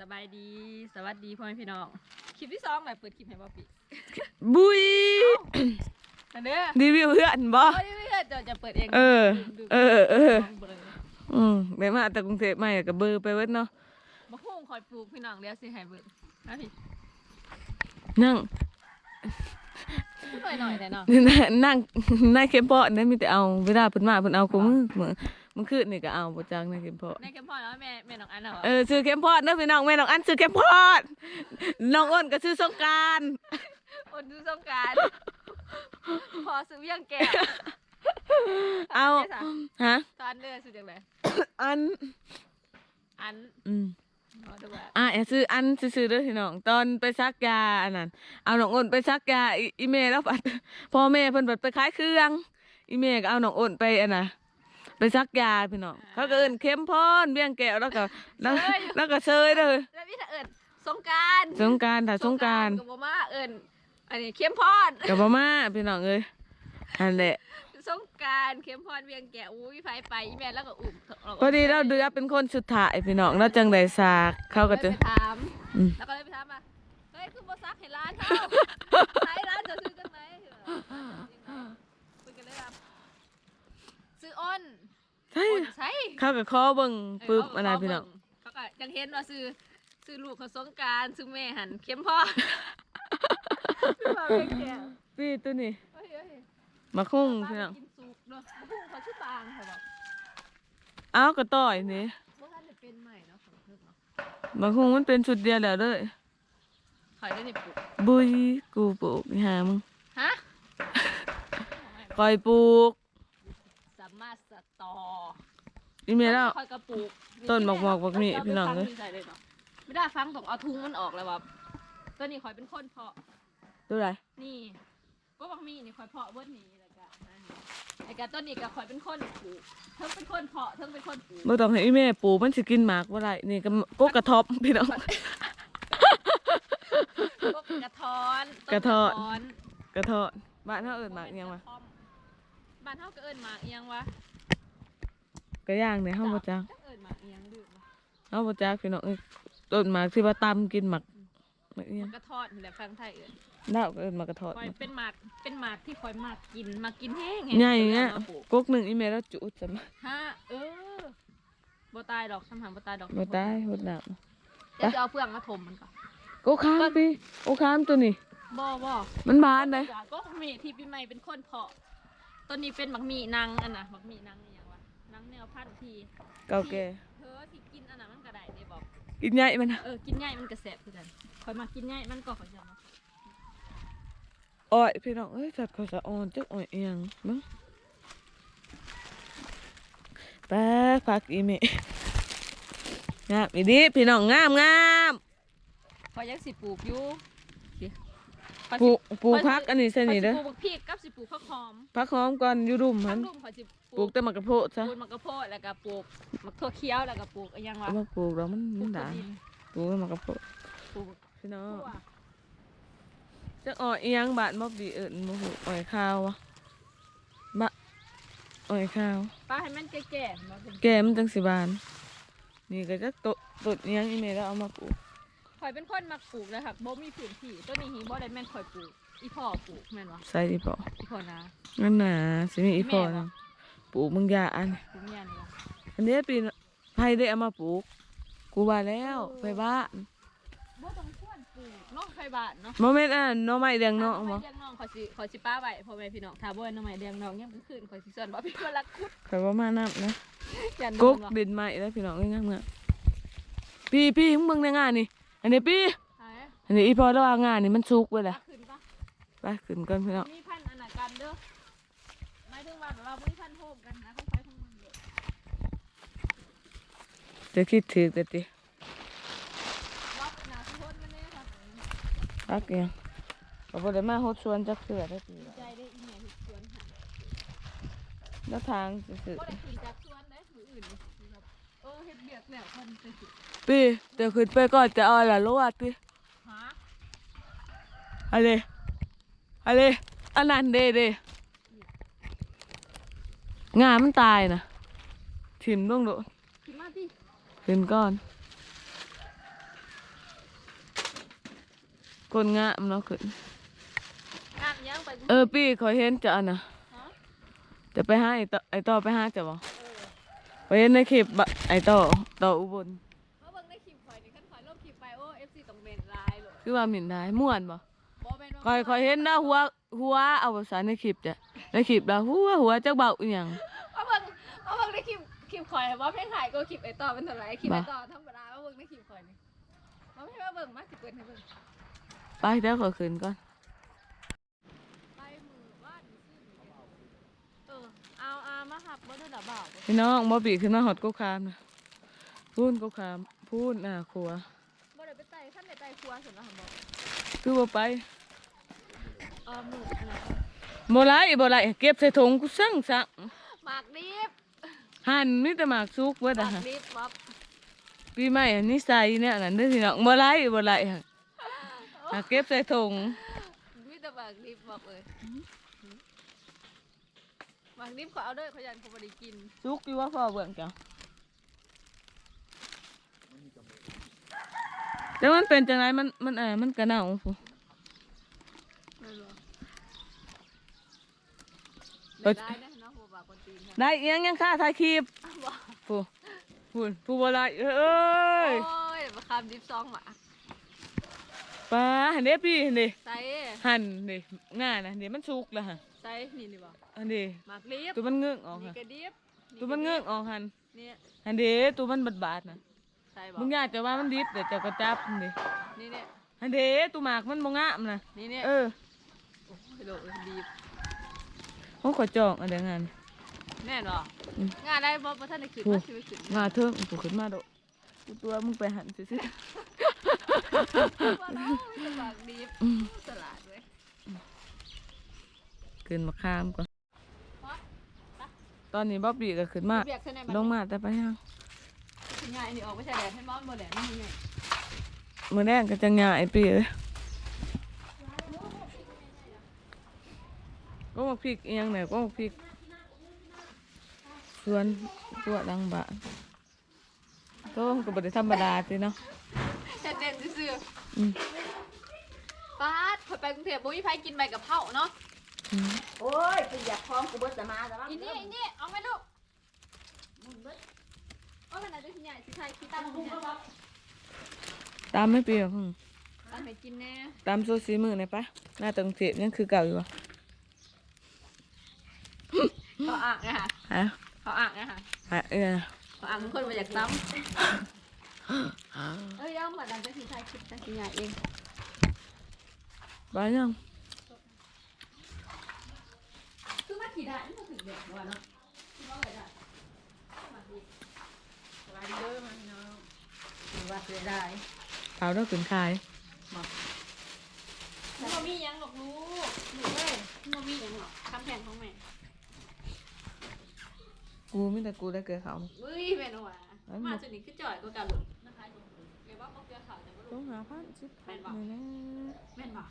สบายดี สวัสดีพ่อแม่พี่น้อง คลิปที่สองเลยเปิดคลิปให้บ่ปิบุยอันเด้อรีวิวเพื่อนบ่โอ้ยไม่เกิดจะจะเปิดเองเออดื่มๆเออเออลงเบลออืมแม่มาแต่กรุงเทพมากับเบอร์ไปเวิดเนาะมะฮุ่งคอยปลูกพี่น้องเดี๋ยวสิให้เบิดนะพี่นั่งหน่อยหน่อยๆแต่เนาะนั่งนั่งเข้มพอนั่นมีแต่เอาเวลาเพิ่นมาเพิ่นเอากูมือเห มือนมันคืนนี่ก็เอาบ่จังนั่งเข้มพอในเข้มพ่อแล้วแม่แม่น้องอันเหรอเออซื้อเข้มพอดเด้อพี่น้องแม่น้องอันซื้อเข้มพอดน้องอ้นก็ซื้อสงกรารอดดูสงกรารพอซื้อเวียงแก้วเอาได้จ้ะฮะตอนเดือนสุดจังเลยอันอันอืมเอาดูว่าอะอย่าซื้ออันซื้อๆเด้อพี่น้องตอนไปซักยาอันนั้นเอาน้องอ้นไปซักยาอีอีเมลแล้วปัดพ่อแม่เพิ่นปัดไปขายเครื่อง อีเมลก็เอาน้องอ้นไปอันน่ะ ไปซักยาพี่น้องเขาก็เอิ้นเข้มพรเบี้ยงแก้วแล้วก็แล้วแล้วก็เซยเด้อแล้วพี่ถ้าเอิญสงกรารสงกรารถ้าสงกรารกับบ่มาเอิญอันนี้เข้มพรก็บ่มาพี่น้องเอ้ยอันแหละสงกรารเข้มพรเวียงแก้วอุ้ยไฟไปอีแม่แล้วก็อุ่มพอดีเราเดือเป็นคนสุดท้ายพี่น้องแล้วจังได๋ซากเขาก็จะเลยไปถามอืมแล้วก็เลยไปถามมาเฮ้ยคือบ่ซักให้ร้านเขาขายร้านจะซื้อจังไหนคุยกันเลยว่าซื้ออ้น ใช่อ้นใช่เขาก็ขอเบิ่งปึ๊บอันนั้นพี่น้องเขาก็ยังเห็นว่าซื้อซื้อลูกเขาสงกรารซื้อแม่หันเข้มพรซื้อมาเวียงแก้วพี่ตัวนี้เฮ้ยเฮ้ยมาคุ้งป้าพี่น้องไปกินสุกเนาะพุ่งเขาชื่อบางเขาบอกอ้าวก็ต่อยนี่ว่าท่านจะเป็นใหม่เนาะของเพิ่งเนาะมาคุ้งมันเป็นชุดเดียวแล้วเด้อขายได้ในปุกบุยกูปลูกนี่หามึงฮะคอยปลูกสามารถส ตออีเมลแล้วคอยกระปุกต้นบอกบอกบอกนี่พี่น้องเอ้ย ไม่ได้ฟังต้องเอาทุงมันออกเลยว่าตัวนี้คอยเป็นคนเพาะตัวไหนนี่ก็บอกมีนี่คอยเพาะเบิดนี้แล้วก็อันนี้ไอ้กะต้นนี้ก็คอยเป็นคนปลูกเทิงเป็นคนเพาะเทิงเป็นคนปลูกบ่ต้องให้อีเมลปลูกมันสิกินหมากบ่ได้นี่ก็กกกระทบพี่น้อง พวกกระท้อนต้นกระท้อนนกระทอดบ้านเฮาเอิ้นหมากอิหยังวะบ้านเฮาก็เอิ้นหมากเอียงวะ ก็ย่างเนี่ยเฮาบ่จักเอิ้นหมากเอียงดื้อวะเฮาบ่จักพี่น้องเอ้ยต้นหมากที่ว่าตำกินหมากหมากอิหยังกระทอดนี่แหละฟังไทยเอิ้นดาวก็เอิ้นหมากกระทอด คอยเป็นหมากเป็นหมากที่คอยมากกินมากินแห้งใหญ่เงี้ยอามาปลูกกกหนึงอีเมลแล้วจุจะมาฮะเออบ่ตายดอกคำถามบ่ตายดอกบ่ตายหดน้ำเดี๋ยวจะเอาเฟืองมาถมมันก่อนกกค้ามพี่โอ้ค้ามตัวนี้ บ่บ่มันบานเลยก็มีที่ปีใหม่เป็นคนเพาะต้นนี้เป็นหมักหมีนางอันน่ะหมักหมีนางอหย่างวะนางแนวพันธุ์ที่เก่าแก่เธอที่กินอันน่ะมันก็ได้ได้บอกกินใหญ่มันเออกินง่ายมันกระแสบคือกันคอยมากินง่ายมันก็ขอยจะมาอ้อยพี่น้องเอ้ยสัตว์เขาสะอ่อนจักอ่อยเอียงมึงแป๊กพักอีเมงามอีดีพี่น้องงามงามคอยยังสิปลูกอยู่สิข้อย ปสิลูกปลูกพักอันนี้ใส่นี่เด้อข้อยสิปลูกบักพริกกับสิปลูกข้าวหอมพักหอมก่อนอยู่รุมมัทั้นงรุ่มข้อยสิปลูกแต่มะกระโพดซะปลูกมะกระโพดแล้วก็ปลูกมะถั่วเขียวแล้วก็ปลูกอะไรยังวะเอามาปลูกแล้วมันปลูมันกด่าถั่วดินปลูกแล้วมะกระโพดปลูกพี่น้องถั่วจักอ่อยเอียงบาดมอบดีเอิญโมโหอ่อยข้าววะบะอ่อยข้าวป้าให้มันแก่ๆมาเป็นแกมันจังสิบาน นี่ก็จะโตตดเอียงอีเมลแล้วเอามาปลูก ข่อยเป็นคนมักปลูกเลยค่ะบ่มีพื้นที่ตัวนี้หิบ่ได้แม่นข่อยปลูก อีพ่อปลูกแม่นวะใส่อีพออีพ่อนานั่นน่ะสิมีอีพอแม่บ่นะปลูกมึงยาอันปลูกเนี่ยนี่วะอันนี้ปีนไผได้เอามาปลูก กูว่าแล้วไปบ้านบ่ต้องควรปลูกเนาะไผบ้านเนาะโมเมนต์อะหน้องไม้เลี้ยงน้องถ้าบ่เลี้ยงน้องข่อยสิข่อยสิป้าไว้พ่อแม่พี่น้องถ้าบ่ให้น้องใหม่เลี้ยงน้องยามกลางคืนข่อยสิสอนว่าพี่คนรักคุดข่อยว่ามาน้ำนะยันนกอนกว่ะดินไม้แล้วพี่น้องเอ้ยงามๆพี่พี่มึงเบิ่งในงานนี่อั นนี้พี่หายอันนี้อีพอแล้วว่างานนี่มันสุกเว้ยแหละขึ้นปะไปขึ้นก่อนพี่น้องมีพันธุ์อันน่ะกันเด้อหมายถึงว่าแบบว่าบ่มีพันธุ์โฮมกันนะของไผของมันเด้อจะคิดถึกแต่ติล็อกหน้าสิโฮดมันแน่ครับพักเอียงก็บ่ได้มาโฮดสวนจักเทื่อได้อพี่ใจได้อีแม่เฮ็ดสวนให้แล้วทางซื่อบ่ได้ขึ้นจากสวนได้มืออื่นนี่แบบเออเฮ็ดเบียกแล้วคนไปสิๆพี่เดี๋ยวขึ้นไปก่อนจะเอาล่ะลวดพี่หาอะไรอะไรอันนั้นเด้เด้งามันตายนะถิ่มลงโดดขึ้นมาพี่ขึ้นก่อนคนงามเนาะขึ้นงามยังไปเออพี่ขอยเห็นจะอันน่ะฮะจะไปหาไอ้ต่อไอ้ต่อไปหาจะบ่เออไปเห็นในคลิปบะไอ้ต่อต่ออุบล คือว่าหมิ่นได้ม่วนบ่บ่แม่นว่าคอยคอยเห็นนะหัวหัวเอาภาษาในคลิปจ้ะในคลิปละหัวหัวจักเบาอีหยังมาเบิ่งมาเบิ่งในคลิปคลิปข่อยว่าเพลงถ่ายก็คลิปไอ้ต่อเป็นเท่าไหร่คลิปไอ้บ่ต่อธรรมดามาเบิ่งในคลิปข่อยนี่มาให้มาเบิ่งมาสิเปิดให้เบิ่งไปเดี๋ยวขอยขึ้นก่อนไปมือบ้านซื้อเออเอาอามาหับบ่ได้ดอกบ่าวบ่พี่น้องบ่บีขึ้นมาหอดกุ๊กคามนะพูนกุ๊กคามพูนอ่าครัว ครัวสุดแล้วหั่นบ่คือบ่ไปเออมืออันนั้นบ่ไรบ่ไรเก็บใส่ถุงกูสั่งสั่งหมากดิบหั่นมีแต่หมากสุกเบิดหอะมากฮะดิบบ๊อบปีใหม่อันนี้ใส่เนี่ยนั่นเด้อพี่น้องบ่ไรบ่ไรฮะหาเก็บใส่ถุงมีแต่หมากดิบบอกเลยหมากดิบขอเอาเด้อขอยันเขาบ่ได้กิน สุกอยู่ว่าพ่อเบิ่งจ้ะ แต่มันเป็นจังไดมันมันเอ่อมันกระเน่าพูนั่นบ่เอ้ยได้นะเนาะบ่บาคนตีนค่ะได้เอียงยังค่าถ่ายคลิปบ่ผู้ผู้ผู้บ่ไรเอ้โอ้ยยมาคำดิบซองหมาปลาหันเด้พี่หันเด้ใส่หันเด้ง่ายนะเด้มันสุกแล้วฮะใส่นี่นี่บ่อันเด้หมากดิบตัวมันเงือกออกนี่ฮะกระดิบตัวมันเงือกออกหันเนี่ยหันเด้ตัวมันบาดบาดๆนะใส่บ่มึงอยากจะว่ามันดิบแต่จะกระจับมันเด้นี่เนี่ยหันเด้ตัวหมากมันบ่งามนะนี่เนี่ยเออโอ้ยโลดิบโอ้ขอจองอันเดียวงาน แน่นอนอืม งานได้บ่บ่ทันได้ขึ้นโอ้มาสิไปขึ้นมาเถอะกูขึ้นมาโดดกูตัวมึงไปหันซื่อว่าเนาะมีแต่หมากดิบๆอืมสลัดเว้ยขึ้นมาข้ามก่อน ตอนนี้บ๊อบบี้ก็ขึ้นมา เบียกใส่ในลงมาแต่ไปยังสิ ง่ายอันนี้ออกไปใส่แดดให้มอนบ่แดดนี่ไงมือแรกก็จะง่ายปีเลยก็มาพริกอีหยังไหนก็มาพริกสวนตัวดังบะก็ก็บริธรรมดาสิเนาะเฮ็ดเด่นซื่ออืมๆป้าดข่อยไปกรุงเทพบ่มีไผกินใบกะเพราเนาะอืมโอ้ยกูอยากพร้อมกูเบิดจะมาแต่ว่าอีนี่อีนี่เอาไหมลูกโอ้ยมัน อาจจะสิใหญ่สิไทยคิดตามมึงเนี่ยตามไม่เปรี้ยวอืมตามให้กินแน่ตามโซซีมือหน่อยปะหน้าตังเสียยังคือเก่าอยู่วะเขาอ่างนะฮะฮะเขาอ่างนะฮะฮะเออเขาอ่างมันคนมาจากซ้ำเอ้ยเอาเหมือนอาจจะสิไทยคิดแต่สิใหญ่เองไปยังคือมาขี่ได้มันถึงเด็กว่าเนาะว่าอะไรได้มาดีสบายดีเด้อมาพี่น้องว่า เสียดายเปล่าต้องขึ้นคายมันบ่มีหยังหรอกลูกหนูเอ้ยมันบ่มีหยังหรอกคำแพงของแม่กูไม่แต่กูได้เกิดเขาเฮ้ยแม่นว่ะมาจนนี้คือจ่อยกว่ากันลูกนะคะเดี๋ยวว่าบ่เกลือขาวแต่บ่ต้อรู้งหาพันสิบแม่นบ่เลยนะแม่นบ่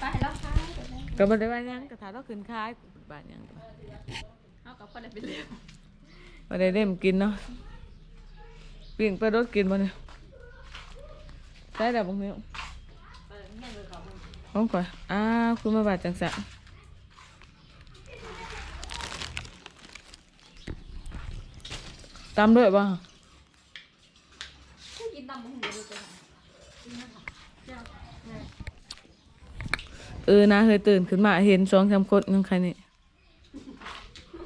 ไปแล้วค่ะ ก็บ่ได้ว่าหยังกระถาต้องขึ้นคาย บ้านหยังเอากับคนได้ไปเร็วบ่ได้เล่มกินเนาะปิ้งไปรถกินบ่เนี่ยได้แต่บางนิ้วเออแม่เลยขอบคุณห้องก่อนอ้าวคุณมาบาดจังสะตามด้วยบ่กินตำบักหุ่งเดี๋ยวดูจะหาเออนะเคยตื่นขึ้นมาเห็นสองสามคนยังใครนี่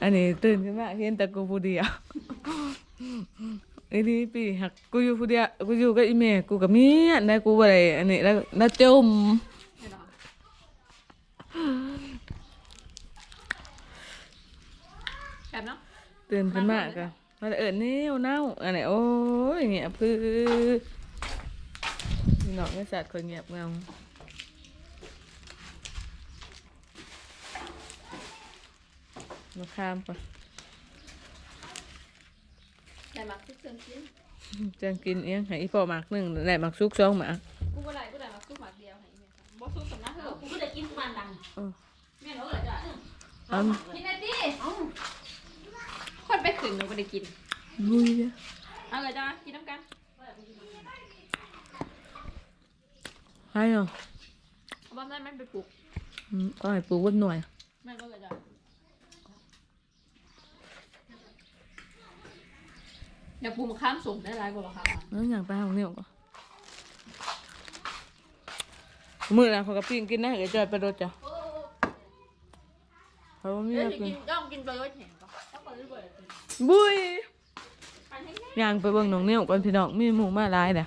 อันนี้ตื่นขึ้นมาเห็นแต่กูผู้เดียวไอ้นี่ปีหักกูอยู่ผู้เดียวกูอยู่กับอีเมกูกับเมียได้กูบ่ได้อันนี้แล้วแล้วจมไม่หรอกแบบเนาะตื่นขึ้นมาก็มาเอิญนี่เน่าอันไหนโอ้ยเงียบคือพี่น้องไม่สัตว์คนเงียบเงา มาข้ามปะแต่มักซุกเซิงกินจังกินเอียงให้อีพ่อหมากหนึ่งได้หมากซุกสองหมากกูบ่ได้กูได้มักซุกหมากเดียวให้แม่ค่ะบ่ซุกสำนักเถอะกูไม่ได้กินมันดังเออแม่เนาะเหรอจ้ะเอากินได้ดิคนไปขึ้นหนูบ่ได้กินบุยเด้อเอาเลยจ้ากินน้ำกันให้เหรอเอาบ้านแม่ไปปลูกอืมก็ให้ปลูกไว้หน่อยแม่ก็เลยจ้า อยากปลูกมะขามสูงได้หลายกว่ามะขามอะแล้วอย่างไปห้องนิ้วก่อนมื้อนะเขาก็ปิ้งกินนะเดี๋ยวจอยไปรถจ้ะเพราะว่ามีเดี๋ยวอยากสิกิกินนต้องกินไปด้วยแหงปะต้องไปด้วยบุยไปให้แน่ย่างไปเบิ่งน้องนิ้วก่อนพี่น้องมีหมูมาหลายเด้อ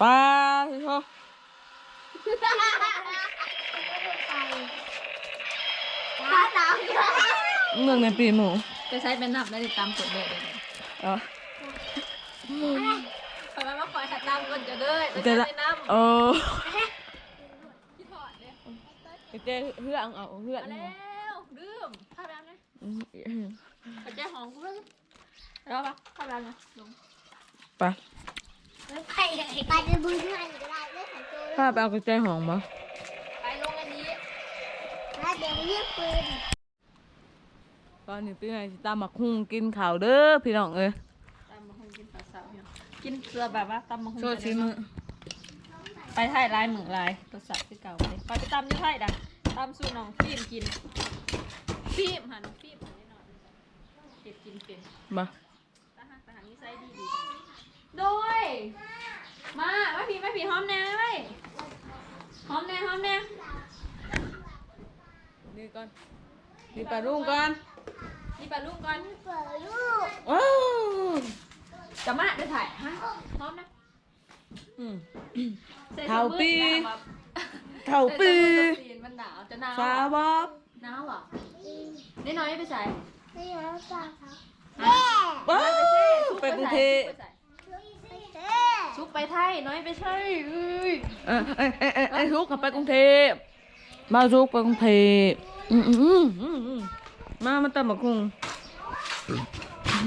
ปลาพี่พ่อ เมืองในปีหมูไปใช้เป็นนับได้ติดตามกดเลยอ๋อไปมามาคอยหัดน้ำก่อนจะเด้อไปจะใช้ละเป็นน้ำโอ้ที่ถอดเนี่ยไปเจ้เฮืองเอาเฮืองมาแล้วดืมข้าวแบบนี้อืมไปแจ้หอมกูเลยแล้วปะข้าวแบบนี้ลงไป ไปไปจะบุญงานก็ได้เรื่องของตัวพาไปเอากระเจายหอมมาไปลงอันนี้แล้วเดี๋ยวเรียกปืนตอนนี้พี่ไงสิตามมาคุ้งกินข้าวเด้อพี่น้องเอ้ยตำมะฮุงกินปลาสาวเนี่ยกินเกลือแบบว่าตำมะฮุงโชดชิมือไปไทยลายเหมืองลายตัวสัตว์คือเก่าเลยไปไปตำอยี่ไทยดังตำสู่น้องฟิล์มกินฟิล์มหันฟิล์มหันแน่นอนเก็บกินเป็นมาทหารทหารนิสัยดีดี โดยมาไม่ผีไม่ผีหอมแน่ไหมหอมแน่หอมแน่นี่ก่อนนี่ปลารุ่งก่อนนี่ปลาลูกก่อนเปิดลูกว้าวจะมาเดี๋ยวถ่ายฮะหอมนะอืมใส่เท่าปีสมือนะเท่าปีใส่สมือมันหนาวจะหนาวสาอะบอบหนาวอะนี่น้อยไปใส่ไม่ยอมสั่งเขาว้าวไปกรุงเทพเฮ้ ซุกไปไทยน้อยไปใช่เอ้ยเอ้ยเอ้ยเอ้ยเอ้ยเอ้ยทุกขับไปกรุงเทพมาทุกไปกรุงเทพอืมอืมอืมอืมมามาตามมาคุง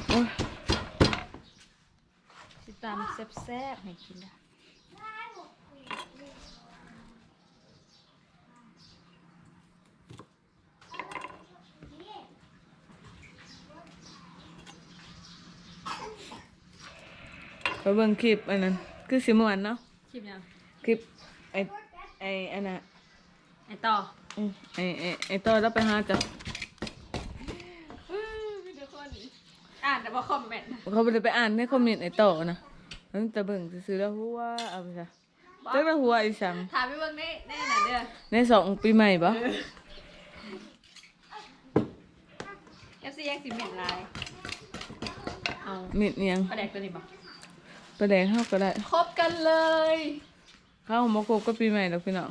โอ้ยสิตามแซ่บๆให้กินได้ ไป เบิ่งคลิปอันนั้น คือสิม่วนเนาะ คลิปยังคลิปไอไออันน่ะไอต่ออืมไอไอไอต่อแล้วไปหาจ้ะมีทุกคนอ่านแต่ว่าคอมเมนต์เขาไปเลยไปอ่านในคอมเมนต์ไอต่อนะนั่นจะเบิ่งซื้อๆแล้วหัวเอาไปซะจักแล้วหัวอีสังถามไปเบิ่งนี่แน่น่ะเด้อในสองปีใหม่ปะเอฟซียังสิเหม็นลายเอามิดเนียงประแดกตัวนี้บ่ ประแดงเข้าก็ได้คบกันเลย เข้ามาคบก็ปีใหม่แล้วพี่น้อง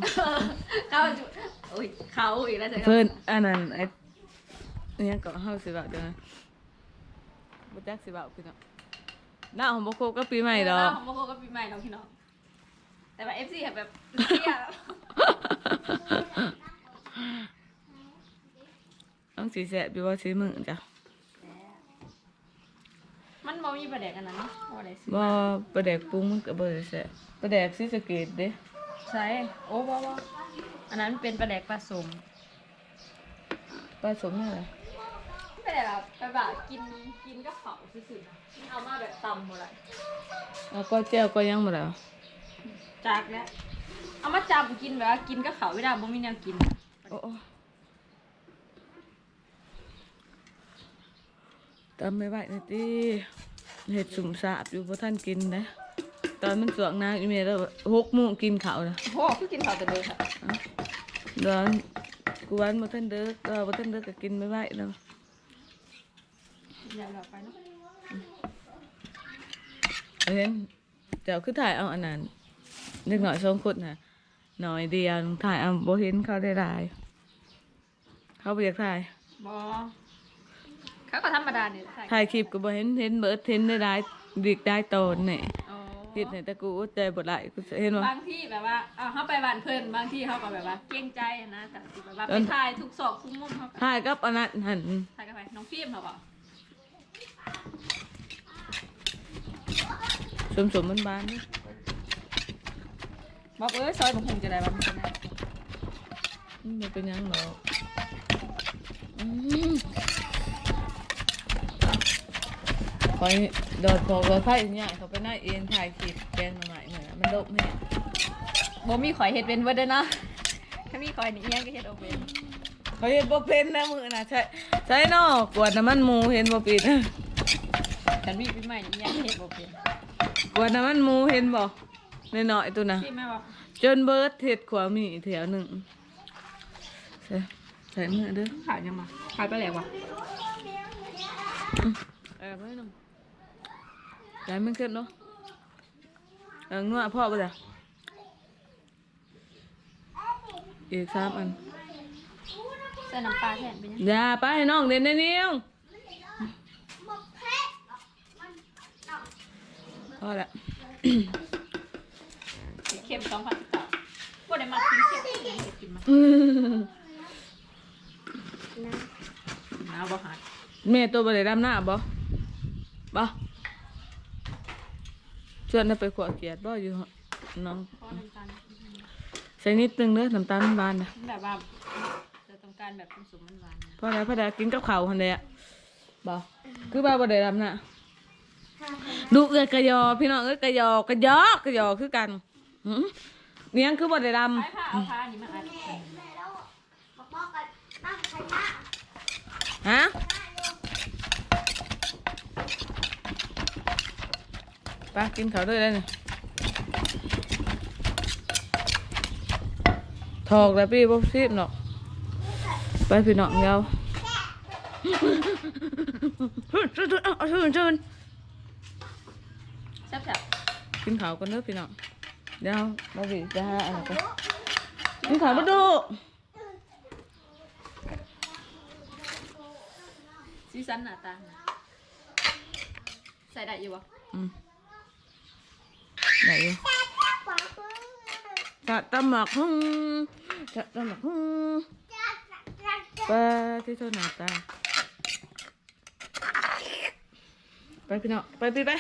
เขาจุโอ้ยเขาอีกแล้วจ้ะเพิ่นอันนั้นไอเนี่ยก็เฮาสิบ่าเดี๋ยวนะบ่จักสิบ่าพี่น้องน้าของบ่คบก็ปีใหม่ดอกของโมโหก็ปีใหม่เนาะพี่น้องแต่ว่าเอฟซีแบบเสียต้องสีแสบอยู่ว่าสีมึงจ้ะ มันบ่มีประแดกอันนั้นเนาะบ่ได้สิบ่ประแดกปรุงมันก็บ่ได้แสบประแดกสีสะเกตเด้ใช่โอ้บ่บ่อันนั้นเป็นประแดกผสมผสมอะไรไม่ได้แบบไปแบบกินกินกับเขาซื่อๆเอามาแบบตำหมดเลยแล้วก็แจ้วก็ยังบ่แล้วจากแล้วเอามาจำกินแบบว่ากินกับเขาไม่ได้บ่มีแนวกินโอ้โอ้ตำไม่ไหวนี่ติ เฮ็ดสุ่มสาบอยู่บ่ทันกินนะ ตอนมันสวงนางอีเมลแล้ว6โมงกินข้าวนะโอ้คือกินเขาแต่เดิมค่ะเดินกูวันบ่ทันเด้อเออบ่ทันเด้อก็กินไม่ไหวแล้วอย่าเราไปเนาะเห็นเจ้าคือถ่ายเอาอันนั้นเด็กน้อยสองคนน่ะหน่อยเดียวถ่ายเอาบ่เห็นเขาได้หลาย เขาบ่อยากถ่ายบอ เขาก็ธรรมดาเนี่ยใช่ถ่ายคลิปก็บ่เห็นเห็นเบิดเห็นได้หลายดิกได้โตนนี่อ๋อเฮ็ดให้แต่กูอดใจบ่ได้กูเห็นว่า บางที่แบบว่าเอาเขาไปบ้านเพิ่นบางที่เขาก็แบบว่าเกรงใจนะแต่สิแบบว่าเอิ้ไปน ถ่ายทุกซอกทุกมุมเขาก็ถ่ายกับอันนั้นหั่นถ่ายกันไปน้องฟิล์มเขาบอกสมๆบ้านๆนี่บอกเอ้ยซอยผมคงจะได้บ้างมันจะได้อืมบ่เป็นหยังหรอกอืม คอยโดดพอกรถไฟเนี่ยเขาไปนั่งเอ็นถ่ายคลิปแกงมาใหม่เหมือนมันโดบแม่บ่มีข่อยเฮ็ดเป็นเบิดเด้อนะถ้ามีข่อยนี่ยังก็เฮ็ดเอาเป็นเขาเห็นบ่เป็นนะมือนะใช่ใช่เนาะกวดน้ำมันหมูเห็นบ่ปิดฉันมีปีใหม่นี่ยังเฮ็ดบ่เป็นกวดน้ำมันหมูเห็นบ่น้อยๆตัวนะพี่แม่บอกจนเบิดเห็ดขวามีแถวหนึ่งใส่ใส่มือเด้อขายยังมาขายไปแล้ววะเออไม่นึง ใส่มันขึ้นเนาะเอองัวพ่อปะจ้ะอีกสามอันใส่น้ำปลาแทนเป็นยังอย่าไปให้น้องเด่นในนิ้วพอละเค็มสองพันสิบเก้าบ่ได้มากินเค็มยังเฮ็ดกินมาหนาวบ่หาดแม่ตัวบริดำหน้าบ่บ่ ชวนน่ะไปขวเกียดบ่อยู่หน้องพอน้ำตาลใส่นิดนึงเด้อน้ำตาลมันบานนะแบบว่าจะต้องการแบบผสมมันหวานนะพอแล้วพอแล้วกินกับข้าวหันเดะบ่คือบ่าบ่ได้ดำน่ะดูเอื้อยกระยอ พี่น้องเอ้ยกระยอกระยอกระยอคือกันหืมเนียงคือบ่ได้ดไอ้ผ้าเอาผ้านี่มาอัดแล้วบอกบอกกันตั้งคณะำฮะ ไปกินข้าวด้วยเลยนี่ถอกแล้วพี่บ่ซีบเนาะไปพี่น้องเดียวชื่นชื่นเอาชื่นชื่นแซ่บกินข้าวกันเด้อพี่น้องเดี๋ยวมาบีจะหาอะไรกันกินข้าวมาดูๆสีสันหน้าตาใส่ได้อยู่บ่อืม ไหนอยู่ขวามือจะตำหมักฮึ่งจะตำหมักฮึงไปที่เท่าหนาตาไปพี่น้องไปพี่ไป